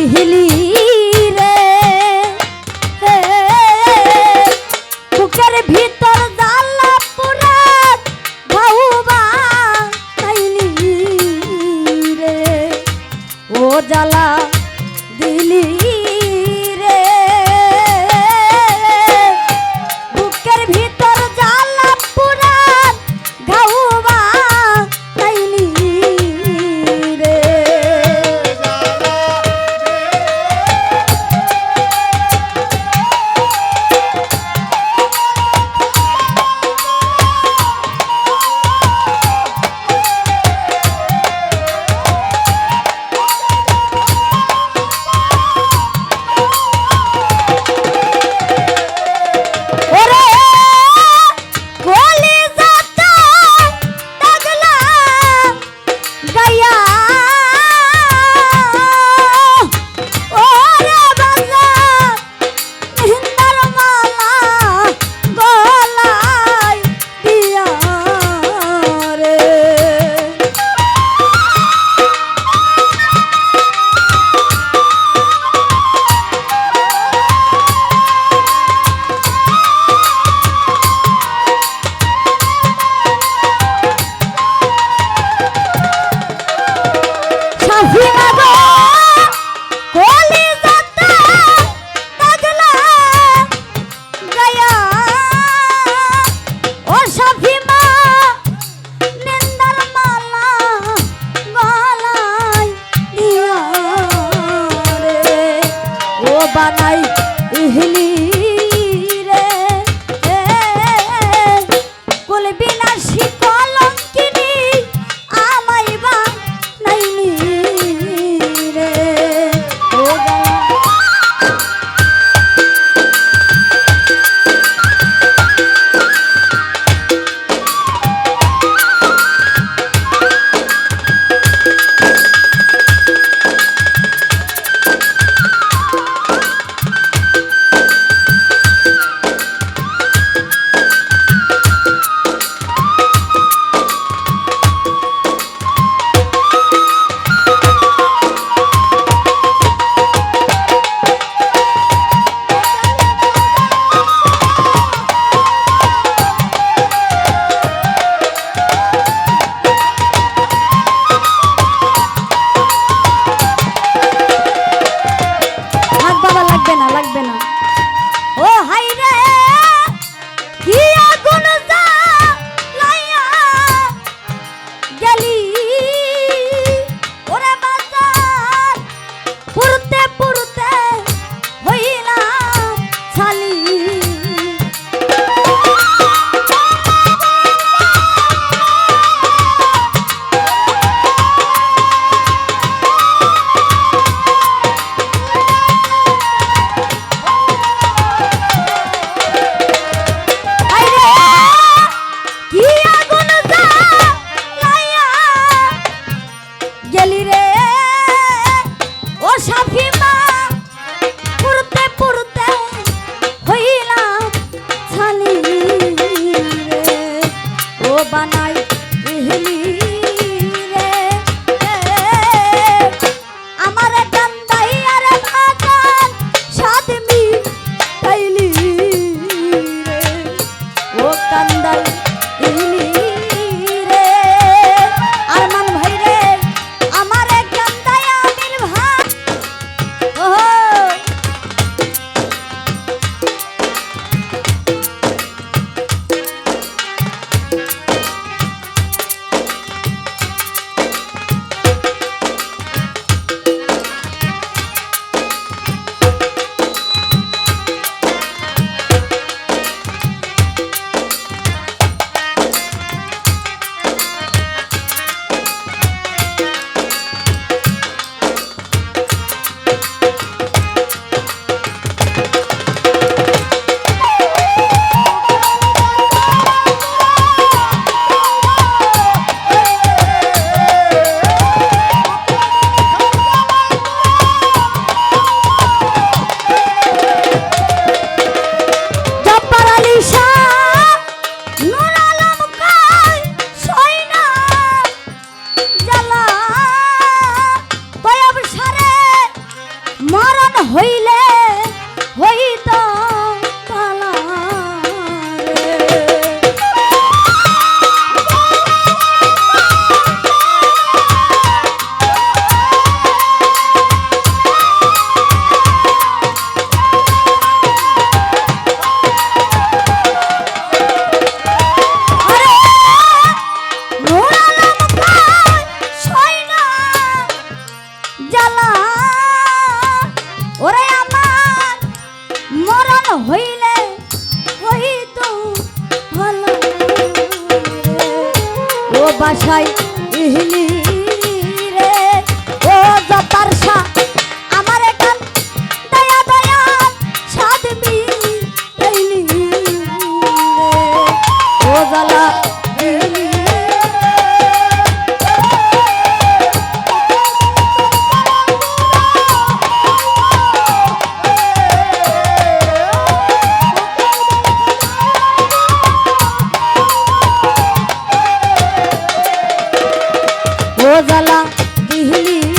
দিহিলি রে বুকের ভিতর জ্বালা পুরা ভাউবা তাইলি রে ও জ্বালা দিলি মরণ হইলে ও জ্বালা দিহলি